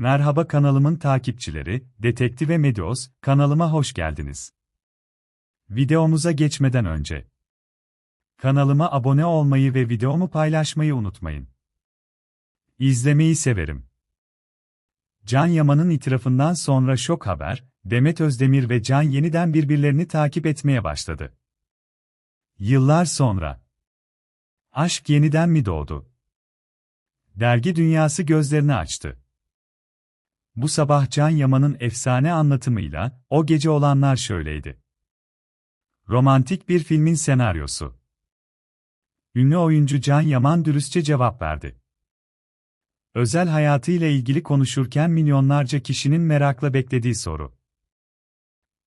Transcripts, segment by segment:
Merhaba kanalımın takipçileri, Detektif ve Medios, kanalıma hoş geldiniz. Videomuza geçmeden önce kanalıma abone olmayı ve videomu paylaşmayı unutmayın. İzlemeyi severim. Can Yaman'ın itirafından sonra şok haber, Demet Özdemir ve Can yeniden birbirlerini takip etmeye başladı. Yıllar sonra. Aşk yeniden mi doğdu? Dergi dünyası gözlerini açtı. Bu sabah Can Yaman'ın efsane anlatımıyla, o gece olanlar şöyleydi. Romantik bir filmin senaryosu. Ünlü oyuncu Can Yaman dürüstçe cevap verdi. Özel hayatıyla ilgili konuşurken milyonlarca kişinin merakla beklediği soru.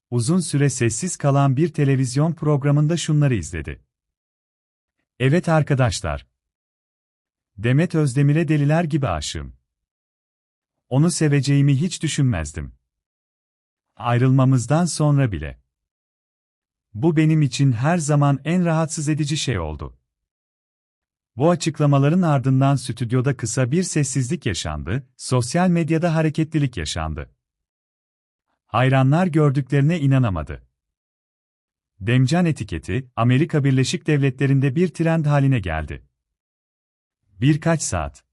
Uzun süre sessiz kalan bir televizyon programında şunları izledi. Evet arkadaşlar. Demet Özdemir'e deliler gibi aşığım. Onu seveceğimi hiç düşünmezdim. Ayrılmamızdan sonra bile. Bu benim için her zaman en rahatsız edici şey oldu. Bu açıklamaların ardından stüdyoda kısa bir sessizlik yaşandı, sosyal medyada hareketlilik yaşandı. Hayranlar gördüklerine inanamadı. Demcan etiketi, Amerika Birleşik Devletleri'nde bir trend haline geldi. Birkaç saat.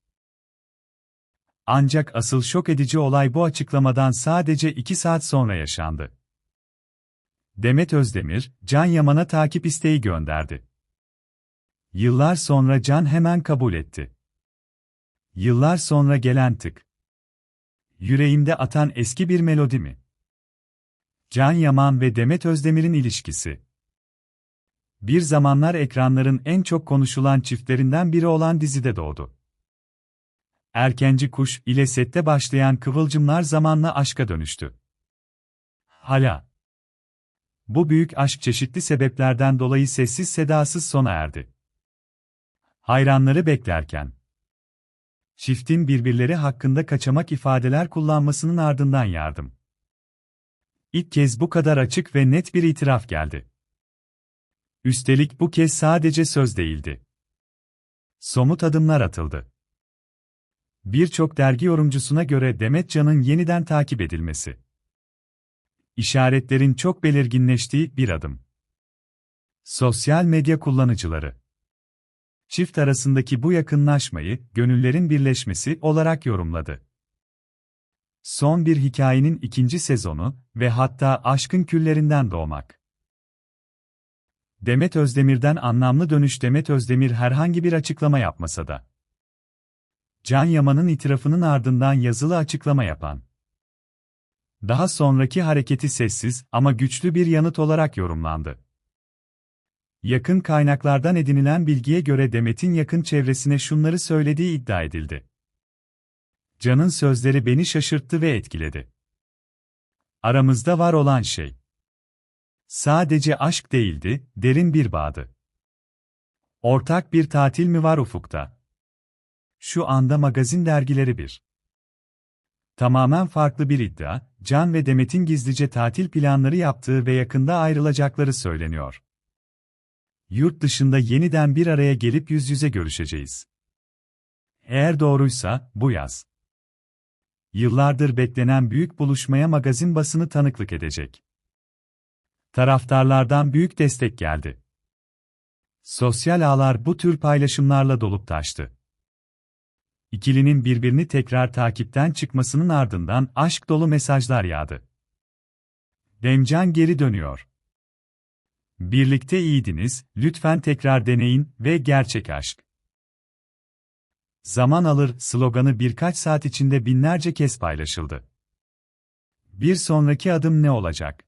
Ancak asıl şok edici olay bu açıklamadan sadece iki saat sonra yaşandı. Demet Özdemir, Can Yaman'a takip isteği gönderdi. Yıllar sonra Can hemen kabul etti. Yıllar sonra gelen tık. Yüreğimde atan eski bir melodi mi? Can Yaman ve Demet Özdemir'in ilişkisi. Bir zamanlar ekranların en çok konuşulan çiftlerinden biri olan dizide doğdu. Erkenci Kuş ile sette başlayan kıvılcımlar zamanla aşka dönüştü. Hala. Bu büyük aşk çeşitli sebeplerden dolayı sessiz sedasız sona erdi. Hayranları beklerken. Çiftin birbirleri hakkında kaçamak ifadeler kullanmasının ardından yardım. İlk kez bu kadar açık ve net bir itiraf geldi. Üstelik bu kez sadece söz değildi. Somut adımlar atıldı. Birçok dergi yorumcusuna göre Demet Can'ın yeniden takip edilmesi. İşaretlerin çok belirginleştiği bir adım. Sosyal medya kullanıcıları çift arasındaki bu yakınlaşmayı gönüllerin birleşmesi olarak yorumladı. Son bir hikayenin ikinci sezonu ve hatta aşkın küllerinden doğmak. Demet Özdemir'den anlamlı dönüş Demet Özdemir herhangi bir açıklama yapmasa da. Can Yaman'ın itirafının ardından yazılı açıklama yapan. Daha sonraki hareketi sessiz ama güçlü bir yanıt olarak yorumlandı. Yakın kaynaklardan edinilen bilgiye göre Demet'in yakın çevresine şunları söylediği iddia edildi. Can'ın sözleri beni şaşırttı ve etkiledi. Aramızda var olan şey. Sadece aşk değildi, derin bir bağdı. Ortak bir tatil mi var ufukta? Şu anda magazin dergileri bir. Tamamen farklı bir iddia, Can ve Demet'in gizlice tatil planları yaptığı ve yakında ayrılacakları söyleniyor. Yurt dışında yeniden bir araya gelip yüz yüze görüşeceğiz. Eğer doğruysa, bu yaz. Yıllardır beklenen büyük buluşmaya magazin basını tanıklık edecek. Taraftarlardan büyük destek geldi. Sosyal ağlar bu tür paylaşımlarla dolup taştı. İkilinin birbirini tekrar takipten çıkmasının ardından aşk dolu mesajlar yağdı. Demcan geri dönüyor. Birlikte iyiydiniz, lütfen tekrar deneyin ve gerçek aşk. Zaman alır sloganı birkaç saat içinde binlerce kez paylaşıldı. Bir sonraki adım ne olacak?